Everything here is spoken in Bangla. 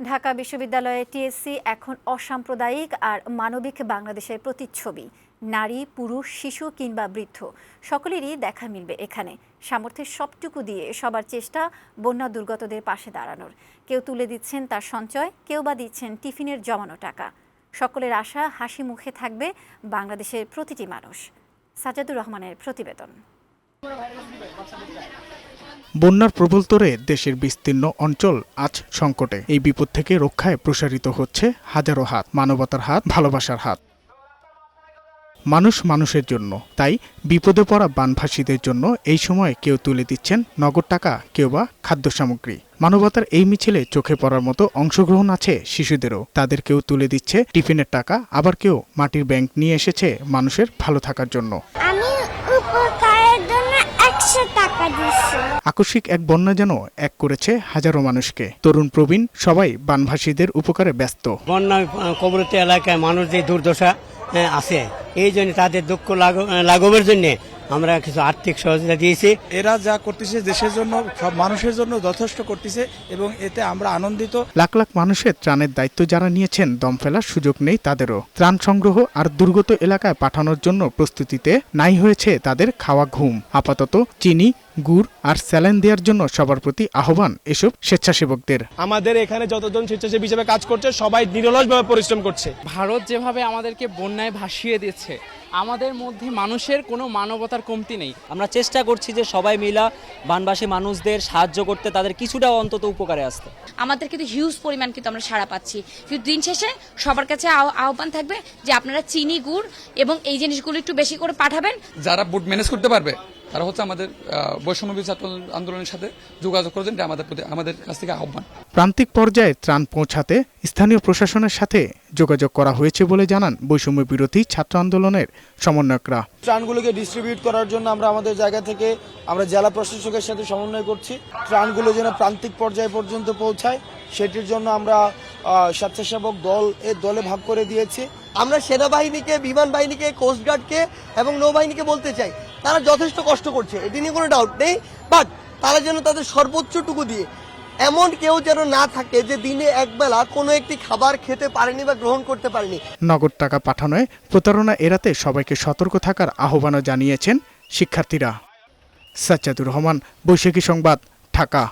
ঢাকা বিশ্ববিদ্যালয়ে টিএসসি এখন অসাম্প্রদায়িক আর মানবিক বাংলাদেশের প্রতিচ্ছবি। নারী, পুরুষ, শিশু কিংবা বৃদ্ধ, সকলেরই দেখা মিলবে এখানে। সামর্থ্যের সবটুকু দিয়ে সবার চেষ্টা বন্যা দুর্গতদের পাশে দাঁড়ানোর। কেউ তুলে দিচ্ছেন তার সঞ্চয়, কেউ বা দিচ্ছেন টিফিনের জমানো টাকা। সকলের আশা, হাসি মুখে থাকবে বাংলাদেশের প্রতিটি মানুষ। সাজাদুর রহমানের প্রতিবেদন। বন্যার প্রবল তোরে দেশের বিস্তীর্ণ অঞ্চল আজ সংকটে। এই বিপদ থেকে রক্ষায় প্রসারিত হচ্ছে হাজারো হাত, মানবতার হাত, ভালোবাসার হাত। মানুষ মানুষের জন্য। তাই বিপদে পড়া বানভাসীদের জন্য এই সময় কেউ তুলে দিচ্ছেন নগদ টাকা, কেউ বা খাদ্য সামগ্রী। মানবতার এই মিছিলে চোখে পড়ার মতো অংশগ্রহণ আছে শিশুদেরও। তাদের কেউ তুলে দিচ্ছে টিফিনের টাকা, আবার কেউ মাটির ব্যাংক নিয়ে এসেছে মানুষের ভালো থাকার জন্য। আমি একশো টাকা দিচ্ছি আকস্মিক এক বন্যা যেন এক করেছে হাজারো মানুষকে। তরুণ প্রবীণ সবাই বানভাসীদের উপকারে ব্যস্ত। বন্যা আহ, কবরতী এলাকায় মানুষ যে দুর্দশা আহ, আছে এই জন্য তাদের দুঃখ লাঘব- লাঘবের জন্য আমরা কিছু আর্থিক সহযোগিতা দিয়েছি। এরা যা করতেছে দেশের জন্য সব মানুষের জন্য যথেষ্ট করতেছে এবং এতে আমরা আনন্দিত। লাখ লাখ মানুষের ত্রাণের দায়িত্ব যারা নিয়েছেন দম ফেলার সুযোগ নেই তাদেরও। ত্রাণ সংগ্রহ আর দুর্গত এলাকায় পাঠানোর জন্য প্রস্তুতিতে নাই হয়েছে তাদের খাওয়া ঘুম। আপাতত চিনি গুড় আর স্যালাইন দেওয়ার জন্য সবার প্রতি আহ্বান এসব স্বেচ্ছাসেবকদের। আমাদের এখানে যতজন স্বেচ্ছাসেবী হিসেবে কাজ করছে সবাই নিরলসভাবে পরিশ্রম করছে। ভারত যেভাবে আমাদেরকে বন্যায় ভাসিয়ে দিচ্ছে আমাদের মধ্যে মানুষের কোনো মানবতার কমতি নেই। আমরা চেষ্টা করছি যে সবাই মিলা বানবাসী মানুষদের সাহায্য করতে তাদের কিছুটা অন্তত উপকারে আসতে। আমাদের কিন্তু হিউজ পরিমাণ কিন্তু আমরা সাড়া পাচ্ছি। কিন্তু দিন শেষে সবার কাছে আহ্বান থাকবে যে আপনারা চিনি গুড় এবং এই জিনিসগুলো একটু বেশি করে পাঠাবেন। যারা বুট ম্যানেজ করতে পারবে তারা হচ্ছে আমাদের বৈষম্য ছাত্র আন্দোলনের সাথে যোগাযোগ করবেন এটা আমাদের প্রতি আমাদের কাছ থেকে আহ্বান। প্রান্তিক পর্যায়ে ত্রাণ পৌঁছাতে স্থানীয় প্রশাসনের সাথে যোগাযোগ করা হয়েছে বলে জানান বৈষম্য বিরোধী ছাত্র আন্দোলনের সমন্বয়করা। ত্রাণগুলোকে ডিস্ট্রিবিউট করার জন্য আমরা আমাদের জায়গা থেকে আমরা জেলা প্রশাসকের সাথে সমন্বয় করছি। ত্রাণগুলো যেন প্রান্তিক পর্যায় পর্যন্ত পৌঁছায় সেটির জন্য আমরা স্বেচ্ছাসেবক দল এর দলে ভাগ করে দিয়েছি। আমরা সেনাবাহিনীকে বিমান বাহিনীকে কোস্টগার্ডকে এবং নৌবাহিনীকে বলতে চাই তারা যথেষ্ট কষ্ট করছে, এটি নিয়ে কোনো ডাউট নেই বাট তারা যেন তাদের সর্বোচ্চটুকু দিয়ে, এমন কেউ যেন না থাকে যে দিনে একবেলা কোনো একটি খাবার খেতে পারেনি বা গ্রহণ করতে পারেনি। নগদ টাকা পাঠানোয় প্রতারণা এড়াতে সবাইকে সতর্ক থাকার আহ্বানও জানিয়েছেন শিক্ষার্থীরা। সাজ্জাদুর রহমান, বৈশাখী সংবাদ, ঢাকা।